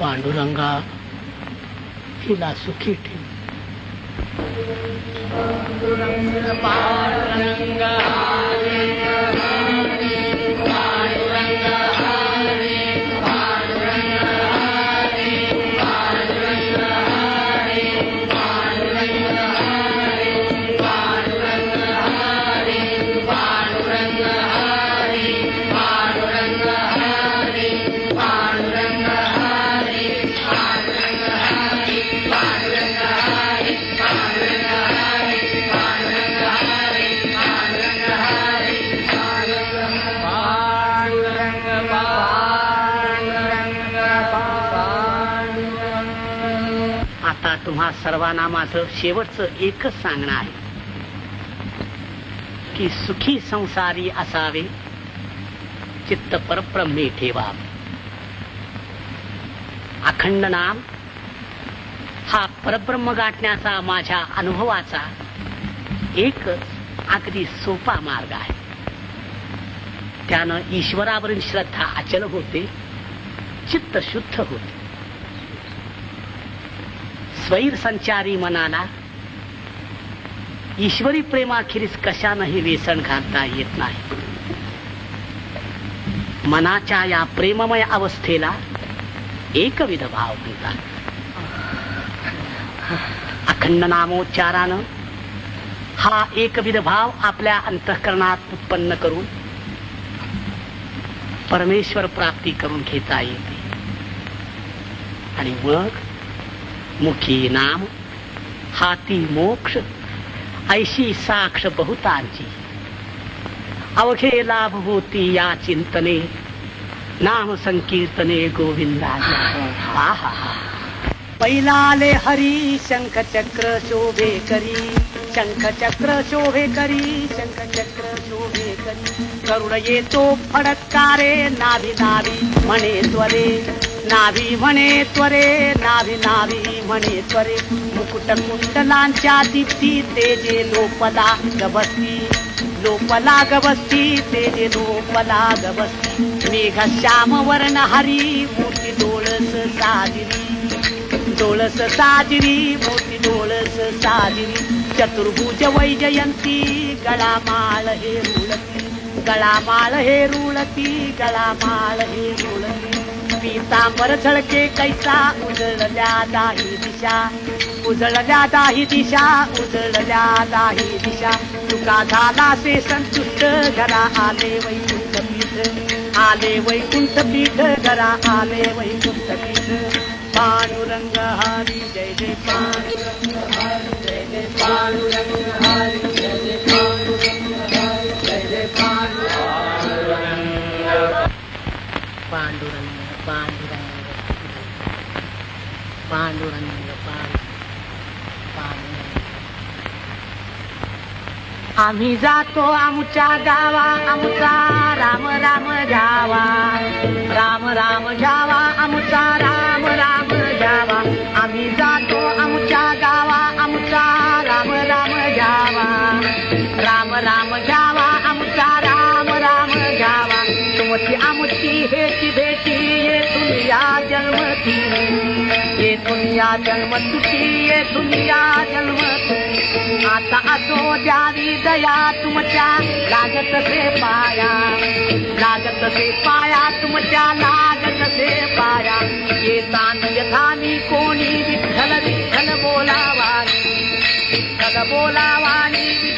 पांडुरंगा हिला सुखी ठेव तुम्हा सर्वांना माझं शेवटचं एकच सांगणं आहे की सुखी संसारी असावे चित्त परब्रह्मे ठेवावे. अखंड नाम हा परब्रह्म गाठण्याचा माझ्या अनुभवाचा एकच अगदी सोपा मार्ग आहे. त्यानं ईश्वरावरील श्रद्धा अचल होते चित्त शुद्ध होते. स्वैर संचारी मनाला ईश्वरी प्रेमाखेरीज कशानंही वेसण घालता येत नाही. मनाच्या या प्रेममय अवस्थेला एकविध भाव म्हणतात. अखंड नामोच्चारानं हा एकविध भाव आपल्या अंतःकरणात उत्पन्न करून परमेश्वर प्राप्ती करून घेता येते. आणि मग मुखी नाम, हाथी मोक्ष, ऐसी साक्ष बहुतांची। अवघे लाभ होती या चिंतने, नाम संकीर्तने गोविंदा पैलाले हरी शंख चक्र शोभे करी। शंख चक्र शोभे करी शंख चक्र शोभे करी। करुण ये तो फडकारे नाभी नाभी म्हणे त्वरे नावी म्हणे त्वरे नावी नावी म्हणे त्वरे. मुकुट कुंडलांच्या दिप्ती तेजे लोपला गबस्ती लोपला गबस्ती तेजे लोपला गबस्ती मेघ श्याम वर्ण हरी मोठी डोळस साजरी. डोळस साजरी मोठी डोळस साजरी. चतुर्भुज वैजयंती गळा माळ हे रुळती. गळा माळ हे रुळती गळा माळ हे रुळती. सांबर झळके कैसा? उजळल्या दाही दिशा. उजळल्या दाही दिशा. उजळल्या दाही दिशा. तुका झाला से संतुष्ट घरा आले वैकुंठ पीठ आले वैकुंठ पीठ घरा आले वैकुंठ पीठ पांडुरंग हरी जय जय पांडुरंग हरी जय जय पांडुरंग हरी. पांडुरंग पांडुरंग आम्ही जातो आमच्या गावा आमचा राम राम जावा. राम राम जावा आमचा राम राम जावा. आम्ही जातो आमच्या गावा आमचा राम राम जावा. राम राम जावा आमचा राम राम जावा. तुमची आमची हेची भेटी तुम्ही या जन्मती दुनिया जन्म तुटी ये दुनिया जन्म आता असो द्यावी दया तुमच्या लागत से पाया. लागत से पाया तुमच्या लागत से पाया. येतान यथानी कोणी विठ्ठल विठ्ठल बोलावानी विठ्ठल बोलावानी